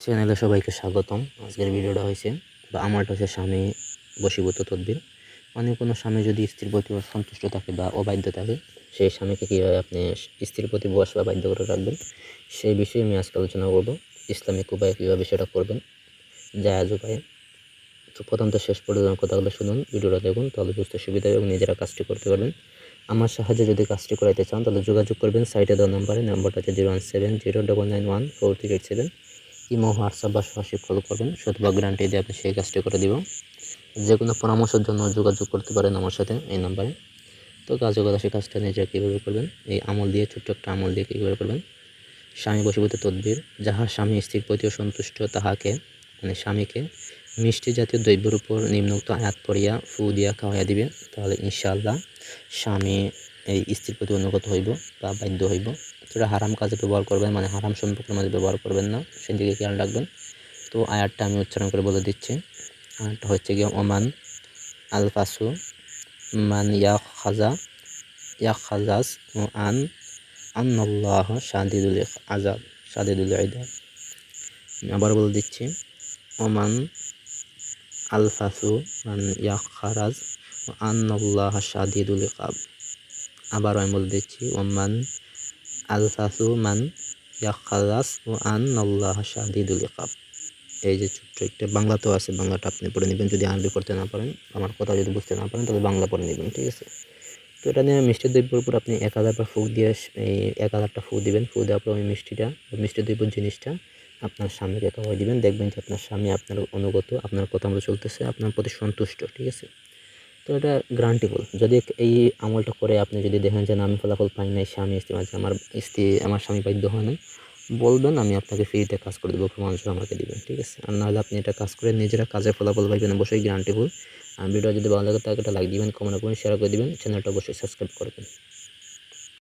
চ্যানেলে সবাইকে স্বাগতম। আজকের ভিডিওটা হয়েছে, বা আমারটা হচ্ছে স্বামী বশীভূত তদ্বির। মানে কোনো স্বামী যদি স্ত্রীর প্রতি সন্তুষ্ট থাকে বা অবাধ্য থাকে, সেই স্বামীকে কীভাবে আপনি স্ত্রীর প্রতি বস বা বাধ্য করে রাখবেন, সেই বিষয়ে আমি আজকে আলোচনা করব। ইসলামিক উপায়ে কীভাবে সেটা করবেন জায়াজ উপায়ে। তো প্রথম তো শেষ পর্যন্ত কথাগুলো শুনুন, ভিডিওটা দেখুন, তাহলে বুঝতে সুবিধা এবং নিজেরা কাজটি করতে পারবেন। আমার সাহায্যে যদি কাজটি করাইতে চান, তাহলে যোগাযোগ করবেন, সাইটে দেওয়া নাম্বারে, নাম্বারটা হচ্ছে zero one seven zero double nine one four three eight seven. Imo, WhatsApp বা সরাসরি কল করবেন শতভাগ গ্যারান্টি দিয়ে আপনি সেই কাজটি করে দিব। যে কোনো পরামর্শের জন্য যোগাযোগ করতে পারেন আমার সাথে এই নাম্বারে তো কথা সেই কাজটা নিজে কীভাবে করবেন, এই আমল দিয়ে, ছোট্ট একটা আমল দিয়ে কীভাবে করবেন? স্বামী বসীভূত তদ্বির, যাহা স্বামী স্ত্রীর প্রতি সন্তুষ্ট তাহাকে মানে স্বামীকে মিষ্টি জাতীয় দ্রব্যের উপর নিম্নোক্ত আয়াত পড়িয়া ফু দিয়া খাওয়াইয়া দিবে, তাহলে ইনশাআল্লাহ স্বামী এই স্ত্রীর প্রতি অনুগত হইব বা বাধ্য হইব। সেটা হারাম কাজে ব্যবহার করবেন মানে হারাম সম্পর্কের মধ্যে ব্যবহার করবেন না। সেদিকে খেয়াল রাখবেন। তো আয়াতটা আমি উচ্চারণ করে বলে দিচ্ছি। আয়াতটা হচ্ছে গিয়ে, ওমান আলফাসু মান ইয়া খাজা ইয়া খাজাস ও আন, আন্নাল্লাহ শাদিদুল আজাদ শাদিদুল আইদাব আমি আবার বলে দিচ্ছি, ওমান আলফাসু মান ইয়া খারাজ আন্নাল্লাহ শাদিদুল ইকাব আবার আমি বলে দিচ্ছি, ওমান আলফাসু মান ইয়াখালাস ও আন আল্লাহ শাহিদুল ইকাব। এই যে ছোট্ট একটা বাংলাতেও আছে, বাংলাটা আপনি পড়ে নেবেন। যদি আরবি পড়তে না পারেন, আমার কথা যদি বুঝতে না পারেন, তাহলে বাংলা পড়ে নেবেন, ঠিক আছে? তো এটা নিয়ে মিষ্টি দ্রব্যের উপর আপনি এক হাজারবার ফুক দিয়ে এই এক হাজারটা ফুক দিবেন। ফুক দেওয়ার পর ওই মিষ্টিটা মিষ্টি দ্রব্য জিনিসটা আপনার স্বামীকে খাওয়াই দিবেন। দেখবেন যে আপনার স্বামী আপনার অনুগত, আপনার কথা মতো চলতেছে, আপনার প্রতি সন্তুষ্ট, ঠিক আছে? তো এটা গ্রান্টেবল যদি এই আমলটা করে আপনি যদি দেখেন যে আমি ফলাফল পাই নাই, স্বামী স্ত্রী মাঝে আমার স্ত্রী, আমার স্বামী বাধ্য হয় নাই, বলবেন, আমি আপনাকে ফ্রিতে কাজ করে দেবো সহ আমাকে দেবেন, ঠিক আছে? আর নাহলে আপনি এটা কাজ করে নিজেরা কাজের ফলাফল পাইবেন, অবশ্যই গ্রান্টেবল আর ভিডিও যদি ভালো লাগে তাকে একটা লাইক দিবেন কমেন্ট করবেন শেয়ার করে দিবেন চ্যানেলটা অবশ্যই সাবস্ক্রাইব করবেন